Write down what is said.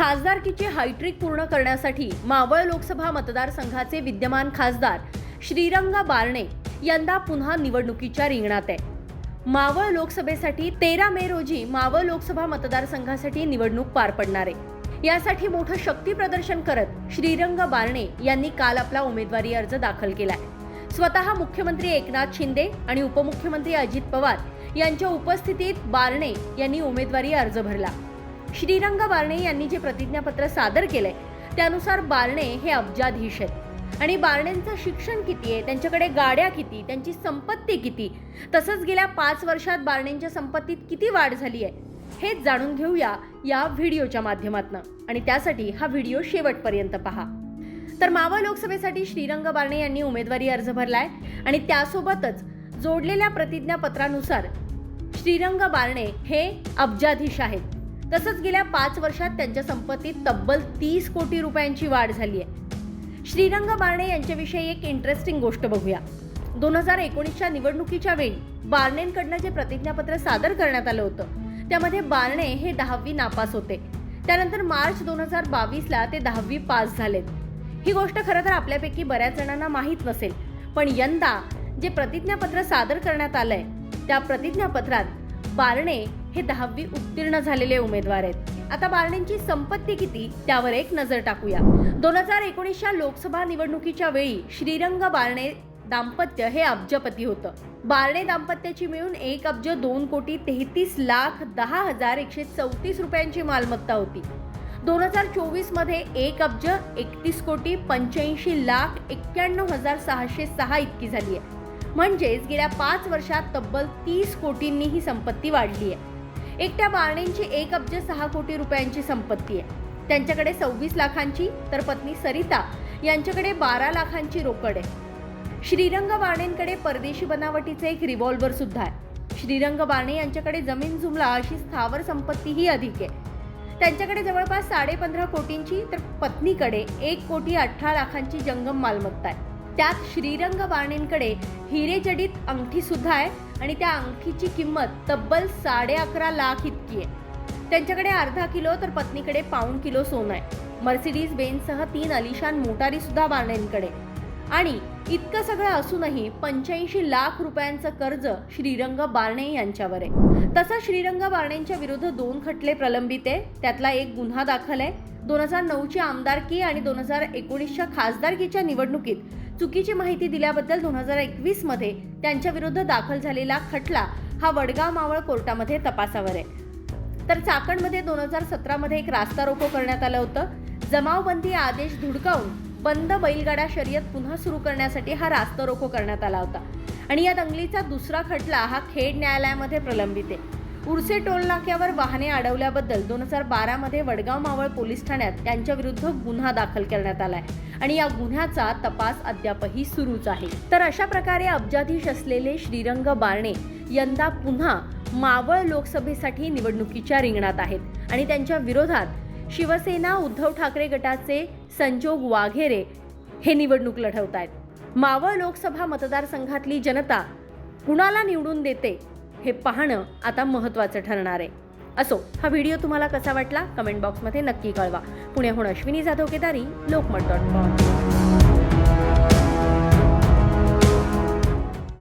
खासदारकीची hat-trick पूर्ण करण्यासाठी मावळ लोकसभा मतदारसंघाचे विद्यमान खासदार श्रीरंग बारणे यंदा पुन्हा निवडणुकीच्या रिंगणात आहे मावळ लोकसभेसाठी तेरा मे रोजी मावळ लोकसभा मतदारसंघासाठी निवडणूक पार पडणार आहे. यासाठी मोठं शक्ती प्रदर्शन करत श्रीरंग बारणे यांनी काल आपला उमेदवारी अर्ज दाखल केलाय. स्वतः मुख्यमंत्री एकनाथ शिंदे आणि उपमुख्यमंत्री अजित पवार यांच्या उपस्थितीत बारणे यांनी उमेदवारी अर्ज भरला. श्रीरंग बारणे यांनी जे प्रतिज्ञापत्र सादर केलंय त्यानुसार बारणे हे अब्जाधीश आहेत. आणि बारणेंचं शिक्षण किती आहे त्यांच्याकडे गाड्या किती त्यांची संपत्ती किती तसंच गेल्या पाच वर्षात बारणेंच्या संपत्तीत किती वाढ झाली आहे हेच जाणून घेऊया या व्हिडिओच्या माध्यमातून. आणि त्यासाठी हा व्हिडिओ शेवटपर्यंत पहा. तर मावळ लोकसभेसाठी श्रीरंग बारणे यांनी उमेदवारी अर्ज भरलाय आणि त्यासोबतच जोडलेल्या प्रतिज्ञापत्रानुसार श्रीरंग बारणे हे अब्जाधीश आहेत. तसंच गेल्या पाच वर्षात त्यांच्या संपत्तीत तब्बल तीस कोटी रुपयांची वाढ झाली आहे श्रीरंग बारणे यांच्याविषयी एक इंटरेस्टिंग गोष्ट बघूया. दोन हजार एकोणीसच्या निवडणुकीच्या वेळी बारणेंकडनं जे प्रतिज्ञापत्र सादर करण्यात आलं होतं त्यामध्ये बारणे हे दहावी नापास होते. त्यानंतर मार्च दोन हजार बावीसला ते दहावी पास झालेत. ही गोष्ट खरं तर आपल्यापैकी बऱ्याच जणांना माहीत नसेल पण यंदा जे प्रतिज्ञापत्र सादर करण्यात आलंय त्या प्रतिज्ञापत्रात बारणे हे दहावी उत्तीर्ण झालेले उमेदवार आहेत. आता बारणेंची संपत्ती किती त्यावर एक नजर टाकूया. दोन हजार एकोणीसच्या लोकसभा निवडणुकीच्या वेळी श्रीरंग बारणे दाम्पत्य हे अब्जपती होतं. बारणे दाम्पत्याची मिळून एक अब्ज दोन कोटी तेहतीस लाख दहा हजार एकशे चौतीस रुपयांची मालमत्ता होती. दोन हजार चोवीसमध्ये एक अब्ज एकतीस कोटी पंच्याऐंशी लाख एक्क्याण्णव हजार सहाशे सहा इतकी झाली आहे. म्हणजेच गेल्या पाच वर्षात तब्बल तीस कोटींनी ही संपत्ती वाढली आहे. एकट्या बारणेंची एक अब्ज सहा कोटी रुपयांची संपत्ती आहे. त्यांच्याकडे सव्वीस लाखांची तर पत्नी सरिता यांच्याकडे बारा लाखांची रोकड आहे. श्रीरंग बारणेंकडे परदेशी बनावटीचे एक रिव्हॉल्वर सुद्धा आहे. श्रीरंग बारणे यांच्याकडे जमीन जुमला अशी स्थावर संपत्तीही अधिक आहे. त्यांच्याकडे जवळपास साडे पंधरा कोटींची तर पत्नीकडे एक कोटी अठरा लाखांची जंगम मालमत्ता आहे. त्यात श्रीरंग बारणेंकडे हिरेजडित अंगठी सुद्धा आहे आणि त्या अंगठीची किंमत तब्बल साडे अकरा लाख इतकी आहे. त्यांच्याकडे अर्धा किलो तर पत्नीकडे पाऊण किलो सोनं आहे. मर्सिडीज बेनसह तीन अलिशान मोटारी सुद्धा बारणेंकडे आणि इतकं सगळं असूनही पंच्याऐंशी लाख रुपयांचं कर्ज श्रीरंग बारणे यांच्यावर आहे. तसं श्रीरंग बारणेंच्या विरुद्ध दोन खटले प्रलंबित आहे. त्यातला एक गुन्हा दाखल आहे. दोन हजार नऊची आमदारकी आणि दोन हजार एकोणीसच्या खासदारकीच्या निवडणुकीत चुकीची माहिती दिल्याबद्दल दोन हजार एकवीसमध्ये त्यांच्या विरुद्ध दाखल झालेला खटला हा वडगाव मावळ कोर्टामध्ये तपासावर आहे. तर चाकणमध्ये दोन हजार सतरामध्ये एक रास्ता रोको करण्यात आलं होतं. जमावबंदी आदेश धुडकावून बंद बैलगाडा शर्यत पुन्हा सुरू करण्यासाठी हा रास्ता रोको करण्यात आला होता. आणि या दंगलीचा दुसरा खटला हा खेड न्यायालयामध्ये प्रलंबित आहे. उर्से टोल नाक्यावर वाहने अडवल्याबद्दल दोन हजार बारामध्ये वडगाव मावळ पोलीस ठाण्यात त्यांच्याविरुद्ध गुन्हा दाखल करण्यात आलाय. आणि या गुन्ह्याचा तपास अद्यापही सुरूच आहे. तर अशा प्रकारे अब्जाधीश असलेले श्रीरंग बारणे यंदा पुन्हा मावळ लोकसभेसाठी निवडणुकीच्या रिंगणात आहेत. आणि त्यांच्या विरोधात शिवसेना उद्धव ठाकरे गटाचे संजोग वाघेरे हे निवडणूक लढवत आहेत मावळ लोकसभा मतदारसंघातली जनता कुणाला निवडून देते? हे पाहणं आता महत्त्वाचं ठरणार आहे. असो हा व्हिडिओ तुम्हाला कसा वाटला? कमेंट बॉक्समध्ये नक्की कळवा. पुण्याहून अश्विनी जाधव केदारी लोकमत डॉट कॉम.